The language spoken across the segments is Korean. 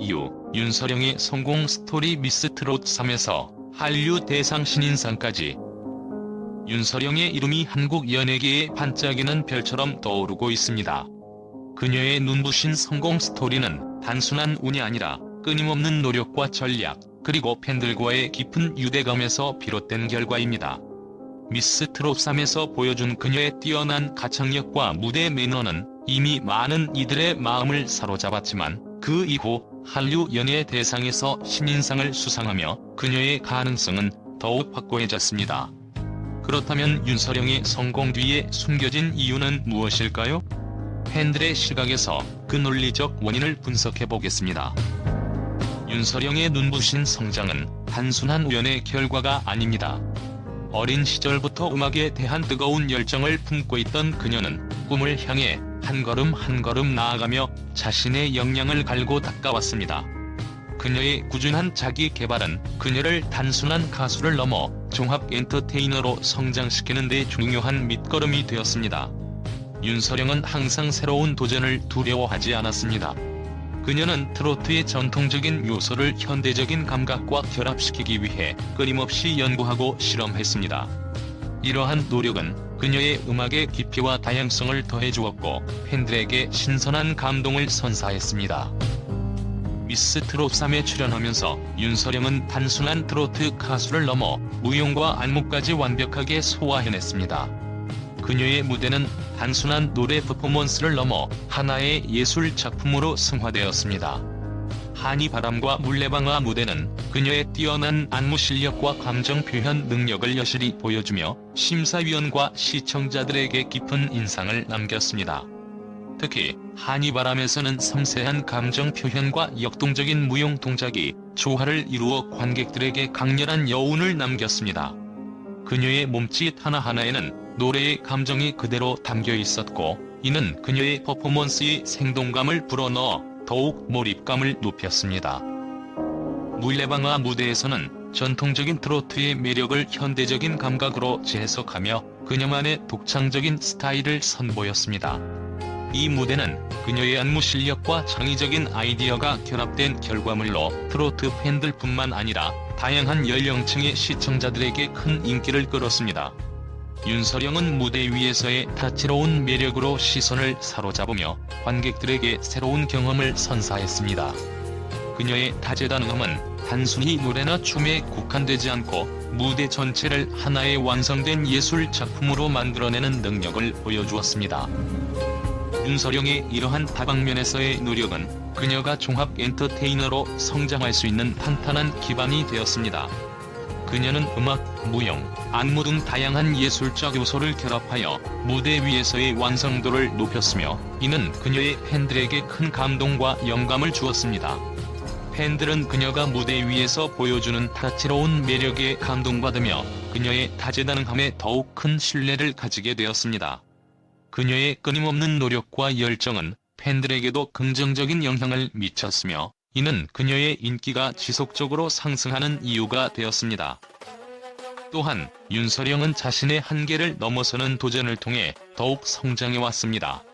이후 윤서령의 성공 스토리 미스 트롯 3에서 한류 대상 신인상까지 윤서령의 이름이 한국 연예계의 반짝이는 별처럼 떠오르고 있습니다. 그녀의 눈부신 성공 스토리는 단순한 운이 아니라 끊임없는 노력과 전략, 그리고 팬들과의 깊은 유대감에서 비롯된 결과입니다. 미스 트롯 3에서 보여준 그녀의 뛰어난 가창력과 무대 매너는 이미 많은 이들의 마음을 사로잡았지만 그 이후 한류 연예 대상에서 신인상을 수상하며 그녀의 가능성은 더욱 확고해졌습니다. 그렇다면 윤서령의 성공 뒤에 숨겨진 이유는 무엇일까요? 팬들의 시각에서 그 논리적 원인을 분석해 보겠습니다. 윤서령의 눈부신 성장은 단순한 우연의 결과가 아닙니다. 어린 시절부터 음악에 대한 뜨거운 열정을 품고 있던 그녀는 꿈을 향해 한 걸음 한 걸음 나아가며 자신의 역량을 갈고 닦아왔습니다. 그녀의 꾸준한 자기 개발은 그녀를 단순한 가수를 넘어 종합 엔터테이너로 성장시키는 데 중요한 밑거름이 되었습니다. 윤서령은 항상 새로운 도전을 두려워하지 않았습니다. 그녀는 트로트의 전통적인 요소를 현대적인 감각과 결합시키기 위해 끊임없이 연구하고 실험했습니다. 이러한 노력은 그녀의 음악의 깊이와 다양성을 더해주었고 팬들에게 신선한 감동을 선사했습니다. 미스 트롯 3에 출연하면서 윤서령은 단순한 트로트 가수를 넘어 무용과 안무까지 완벽하게 소화해냈습니다. 그녀의 무대는 단순한 노래 퍼포먼스를 넘어 하나의 예술 작품으로 승화되었습니다. 한이 바람과 물레방아 무대는 그녀의 뛰어난 안무 실력과 감정 표현 능력을 여실히 보여주며 심사위원과 시청자들에게 깊은 인상을 남겼습니다. 특히 한이바람에서는 섬세한 감정 표현과 역동적인 무용 동작이 조화를 이루어 관객들에게 강렬한 여운을 남겼습니다. 그녀의 몸짓 하나하나에는 노래의 감정이 그대로 담겨 있었고 이는 그녀의 퍼포먼스의 생동감을 불어넣어 더욱 몰입감을 높였습니다. 물레방아 무대에서는 전통적인 트로트의 매력을 현대적인 감각으로 재해석하며 그녀만의 독창적인 스타일을 선보였습니다. 이 무대는 그녀의 안무 실력과 창의적인 아이디어가 결합된 결과물로 트로트 팬들뿐만 아니라 다양한 연령층의 시청자들에게 큰 인기를 끌었습니다. 윤서령은 무대 위에서의 다채로운 매력으로 시선을 사로잡으며 관객들에게 새로운 경험을 선사했습니다. 그녀의 다재다능함은 단순히 노래나 춤에 국한되지 않고 무대 전체를 하나의 완성된 예술 작품으로 만들어내는 능력을 보여주었습니다. 윤서령의 이러한 다방면에서의 노력은 그녀가 종합 엔터테이너로 성장할 수 있는 탄탄한 기반이 되었습니다. 그녀는 음악, 무용, 안무 등 다양한 예술적 요소를 결합하여 무대 위에서의 완성도를 높였으며 이는 그녀의 팬들에게 큰 감동과 영감을 주었습니다. 팬들은 그녀가 무대 위에서 보여주는 다채로운 매력에 감동받으며 그녀의 다재다능함에 더욱 큰 신뢰를 가지게 되었습니다. 그녀의 끊임없는 노력과 열정은 팬들에게도 긍정적인 영향을 미쳤으며 이는 그녀의 인기가 지속적으로 상승하는 이유가 되었습니다. 또한 윤서령은 자신의 한계를 넘어서는 도전을 통해 더욱 성장해왔습니다.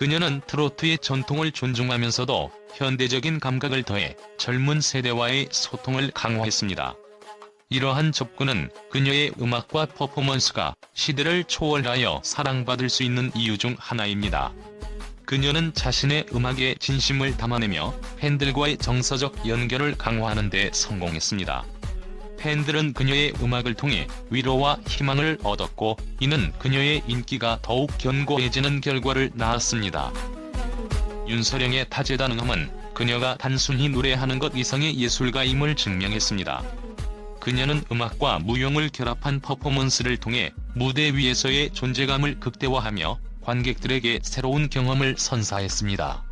그녀는 트로트의 전통을 존중하면서도 현대적인 감각을 더해 젊은 세대와의 소통을 강화했습니다. 이러한 접근은 그녀의 음악과 퍼포먼스가 시대를 초월하여 사랑받을 수 있는 이유 중 하나입니다. 그녀는 자신의 음악에 진심을 담아내며 팬들과의 정서적 연결을 강화하는 데 성공했습니다. 팬들은 그녀의 음악을 통해 위로와 희망을 얻었고 이는 그녀의 인기가 더욱 견고해지는 결과를 낳았습니다. 윤서령의 다재다능함은 그녀가 단순히 노래하는 것 이상의 예술가임을 증명했습니다. 그녀는 음악과 무용을 결합한 퍼포먼스를 통해 무대 위에서의 존재감을 극대화하며 관객들에게 새로운 경험을 선사했습니다.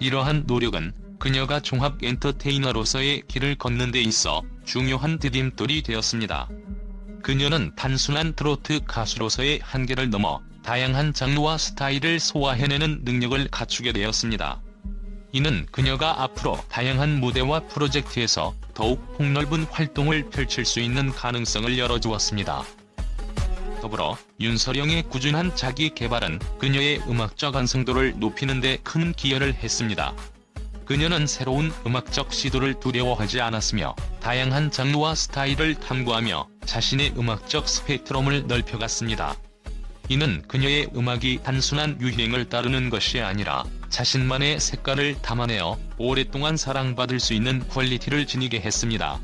이러한 노력은 그녀가 종합 엔터테이너로서의 길을 걷는 데 있어 중요한 디딤돌이 되었습니다. 그녀는 단순한 트로트 가수로서의 한계를 넘어 다양한 장르와 스타일을 소화해내는 능력을 갖추게 되었습니다. 이는 그녀가 앞으로 다양한 무대와 프로젝트에서 더욱 폭넓은 활동을 펼칠 수 있는 가능성을 열어주었습니다. 더불어 윤서령의 꾸준한 자기 개발은 그녀의 음악적 완성도를 높이는 데 큰 기여를 했습니다. 그녀는 새로운 음악적 시도를 두려워하지 않았으며 다양한 장르와 스타일을 탐구하며 자신의 음악적 스펙트럼을 넓혀갔습니다. 이는 그녀의 음악이 단순한 유행을 따르는 것이 아니라 자신만의 색깔을 담아내어 오랫동안 사랑받을 수 있는 퀄리티를 지니게 했습니다.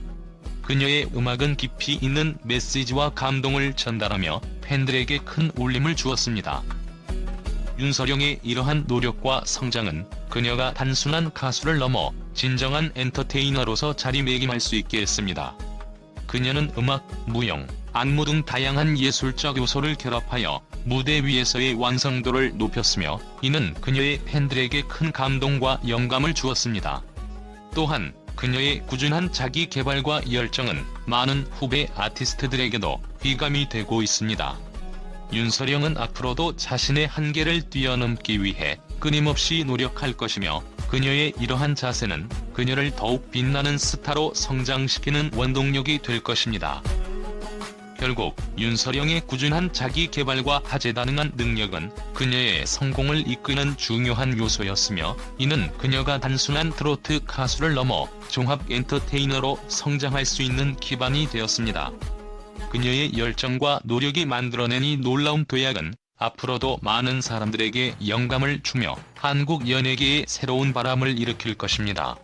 그녀의 음악은 깊이 있는 메시지와 감동을 전달하며 팬들에게 큰 울림을 주었습니다. 윤서령의 이러한 노력과 성장은 그녀가 단순한 가수를 넘어 진정한 엔터테이너로서 자리매김할 수 있게 했습니다. 그녀는 음악, 무용, 안무 등 다양한 예술적 요소를 결합하여 무대 위에서의 완성도를 높였으며 이는 그녀의 팬들에게 큰 감동과 영감을 주었습니다. 또한 그녀의 꾸준한 자기 개발과 열정은 많은 후배 아티스트들에게도 귀감이 되고 있습니다. 윤서령은 앞으로도 자신의 한계를 뛰어넘기 위해 끊임없이 노력할 것이며 그녀의 이러한 자세는 그녀를 더욱 빛나는 스타로 성장시키는 원동력이 될 것입니다. 결국 윤서령의 꾸준한 자기 개발과 다재다능한 능력은 그녀의 성공을 이끄는 중요한 요소였으며 이는 그녀가 단순한 트로트 가수를 넘어 종합 엔터테이너로 성장할 수 있는 기반이 되었습니다. 그녀의 열정과 노력이 만들어낸 이 놀라운 도약은 앞으로도 많은 사람들에게 영감을 주며 한국 연예계에 새로운 바람을 일으킬 것입니다.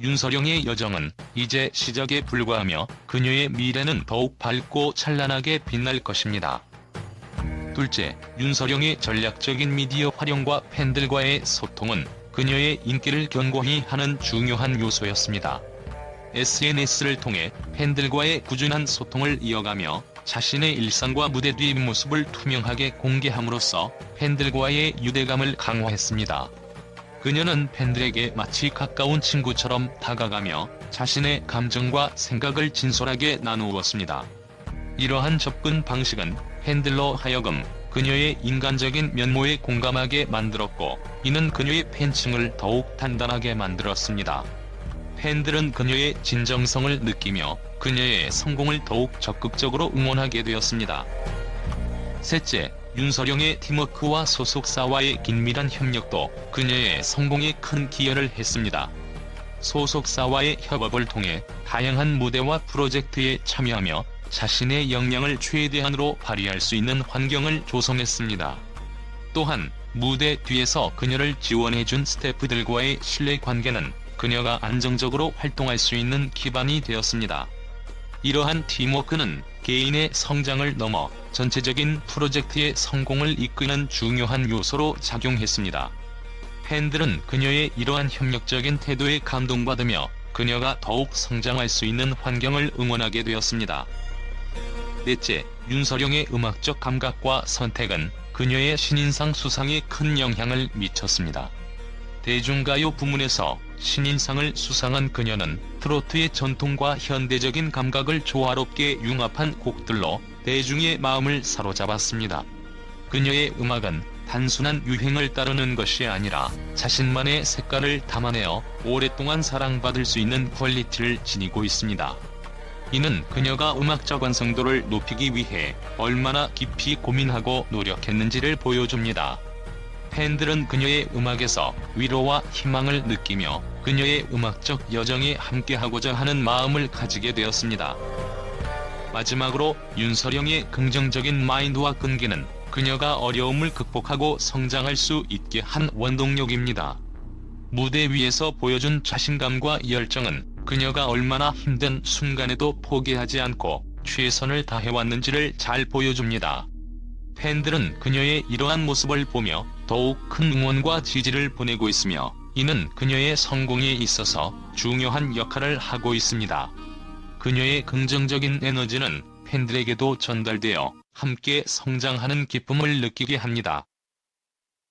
윤서령의 여정은 이제 시작에 불과하며 그녀의 미래는 더욱 밝고 찬란하게 빛날 것입니다. 둘째, 윤서령의 전략적인 미디어 활용과 팬들과의 소통은 그녀의 인기를 견고히 하는 중요한 요소였습니다. SNS를 통해 팬들과의 꾸준한 소통을 이어가며 자신의 일상과 무대 뒤 모습을 투명하게 공개함으로써 팬들과의 유대감을 강화했습니다. 그녀는 팬들에게 마치 가까운 친구처럼 다가가며 자신의 감정과 생각을 진솔하게 나누었습니다. 이러한 접근 방식은 팬들로 하여금 그녀의 인간적인 면모에 공감하게 만들었고 이는 그녀의 팬층을 더욱 단단하게 만들었습니다. 팬들은 그녀의 진정성을 느끼며 그녀의 성공을 더욱 적극적으로 응원하게 되었습니다. 셋째, 윤서령의 팀워크와 소속사와의 긴밀한 협력도 그녀의 성공에 큰 기여를 했습니다. 소속사와의 협업을 통해 다양한 무대와 프로젝트에 참여하며 자신의 역량을 최대한으로 발휘할 수 있는 환경을 조성했습니다. 또한 무대 뒤에서 그녀를 지원해준 스태프들과의 신뢰 관계는 그녀가 안정적으로 활동할 수 있는 기반이 되었습니다. 이러한 팀워크는 개인의 성장을 넘어 전체적인 프로젝트의 성공을 이끄는 중요한 요소로 작용했습니다. 팬들은 그녀의 이러한 협력적인 태도에 감동받으며 그녀가 더욱 성장할 수 있는 환경을 응원하게 되었습니다. 넷째, 윤서령의 음악적 감각과 선택은 그녀의 신인상 수상에 큰 영향을 미쳤습니다. 대중가요 부문에서 신인상을 수상한 그녀는 트로트의 전통과 현대적인 감각을 조화롭게 융합한 곡들로 대중의 마음을 사로잡았습니다. 그녀의 음악은 단순한 유행을 따르는 것이 아니라 자신만의 색깔을 담아내어 오랫동안 사랑받을 수 있는 퀄리티를 지니고 있습니다. 이는 그녀가 음악적 완성도를 높이기 위해 얼마나 깊이 고민하고 노력했는지를 보여줍니다. 팬들은 그녀의 음악에서 위로와 희망을 느끼며 그녀의 음악적 여정에 함께하고자 하는 마음을 가지게 되었습니다. 마지막으로 윤서령의 긍정적인 마인드와 끈기는 그녀가 어려움을 극복하고 성장할 수 있게 한 원동력입니다. 무대 위에서 보여준 자신감과 열정은 그녀가 얼마나 힘든 순간에도 포기하지 않고 최선을 다해왔는지를 잘 보여줍니다. 팬들은 그녀의 이러한 모습을 보며 더욱 큰 응원과 지지를 보내고 있으며 이는 그녀의 성공에 있어서 중요한 역할을 하고 있습니다. 그녀의 긍정적인 에너지는 팬들에게도 전달되어 함께 성장하는 기쁨을 느끼게 합니다.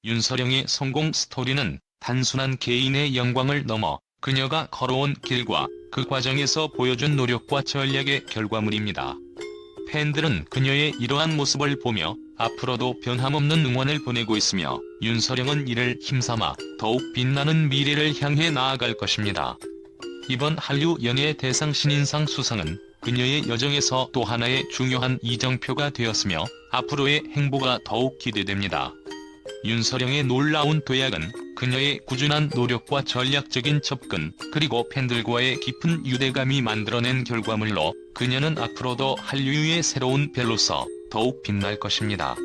윤서령의 성공 스토리는 단순한 개인의 영광을 넘어 그녀가 걸어온 길과 그 과정에서 보여준 노력과 전략의 결과물입니다. 팬들은 그녀의 이러한 모습을 보며 앞으로도 변함없는 응원을 보내고 있으며 윤서령은 이를 힘삼아 더욱 빛나는 미래를 향해 나아갈 것입니다. 이번 한류 연예 대상 신인상 수상은 그녀의 여정에서 또 하나의 중요한 이정표가 되었으며 앞으로의 행보가 더욱 기대됩니다. 윤서령의 놀라운 도약은 그녀의 꾸준한 노력과 전략적인 접근, 그리고 팬들과의 깊은 유대감이 만들어낸 결과물로 그녀는 앞으로도 한류의 새로운 별로서 더욱 빛날 것입니다.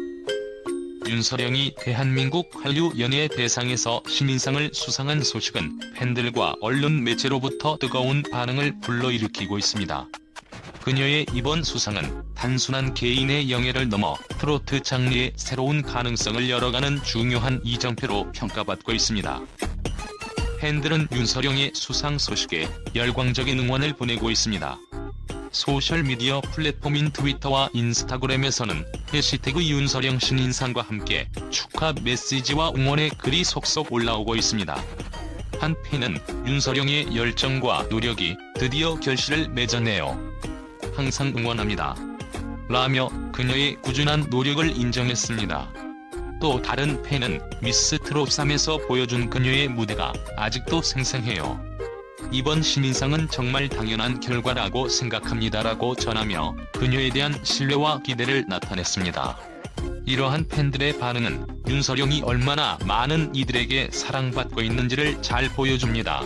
윤서령이 대한민국 한류 연예 대상에서 신인상을 수상한 소식은 팬들과 언론 매체로부터 뜨거운 반응을 불러일으키고 있습니다. 그녀의 이번 수상은 단순한 개인의 영예를 넘어 트로트 장르의 새로운 가능성을 열어가는 중요한 이정표로 평가받고 있습니다. 팬들은 윤서령의 수상 소식에 열광적인 응원을 보내고 있습니다. 소셜미디어 플랫폼인 트위터와 인스타그램에서는 해시태그 윤서령 신인상과 함께 축하 메시지와 응원의 글이 속속 올라오고 있습니다. 한 팬은 윤서령의 열정과 노력이 드디어 결실을 맺었네요. 항상 응원합니다. 라며 그녀의 꾸준한 노력을 인정했습니다. 또 다른 팬은 미스 트롯 3에서 보여준 그녀의 무대가 아직도 생생해요. 이번 신인상은 정말 당연한 결과라고 생각합니다라고 전하며 그녀에 대한 신뢰와 기대를 나타냈습니다. 이러한 팬들의 반응은 윤서령이 얼마나 많은 이들에게 사랑받고 있는지를 잘 보여줍니다.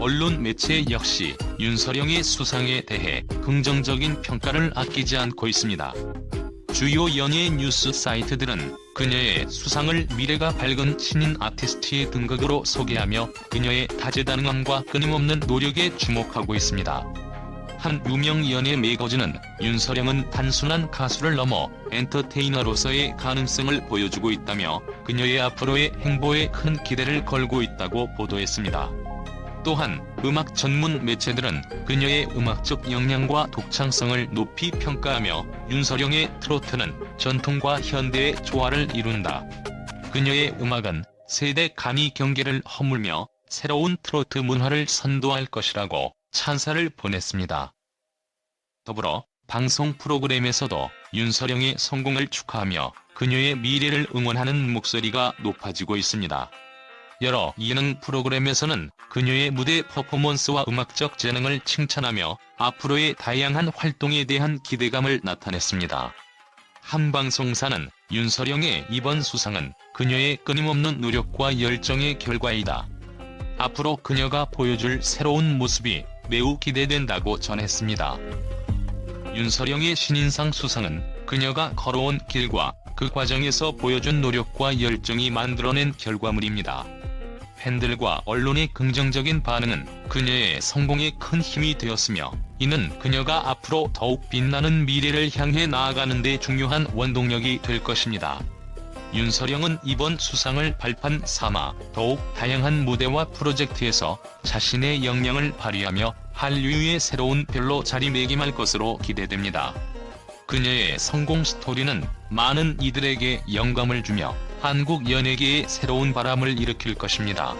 언론 매체 역시 윤서령의 수상에 대해 긍정적인 평가를 아끼지 않고 있습니다. 주요 연예 뉴스 사이트들은 그녀의 수상을 미래가 밝은 신인 아티스트의 등극으로 소개하며 그녀의 다재다능함과 끊임없는 노력에 주목하고 있습니다. 한 유명 연예 매거진은 윤서령은 단순한 가수를 넘어 엔터테이너로서의 가능성을 보여주고 있다며 그녀의 앞으로의 행보에 큰 기대를 걸고 있다고 보도했습니다. 또한 음악 전문 매체들은 그녀의 음악적 역량과 독창성을 높이 평가하며 윤서령의 트로트는 전통과 현대의 조화를 이룬다. 그녀의 음악은 세대 간이 경계를 허물며 새로운 트로트 문화를 선도할 것이라고 찬사를 보냈습니다. 더불어 방송 프로그램에서도 윤서령의 성공을 축하하며 그녀의 미래를 응원하는 목소리가 높아지고 있습니다. 여러 예능 프로그램에서는 그녀의 무대 퍼포먼스와 음악적 재능을 칭찬하며 앞으로의 다양한 활동에 대한 기대감을 나타냈습니다. 한 방송사는 윤서령의 이번 수상은 그녀의 끊임없는 노력과 열정의 결과이다. 앞으로 그녀가 보여줄 새로운 모습이 매우 기대된다고 전했습니다. 윤서령의 신인상 수상은 그녀가 걸어온 길과 그 과정에서 보여준 노력과 열정이 만들어낸 결과물입니다. 팬들과 언론의 긍정적인 반응은 그녀의 성공에 큰 힘이 되었으며 이는 그녀가 앞으로 더욱 빛나는 미래를 향해 나아가는 데 중요한 원동력이 될 것입니다. 윤서령은 이번 수상을 발판 삼아 더욱 다양한 무대와 프로젝트에서 자신의 역량을 발휘하며 한류의 새로운 별로 자리매김할 것으로 기대됩니다. 그녀의 성공 스토리는 많은 이들에게 영감을 주며 한국 연예계에 새로운 바람을 일으킬 것입니다.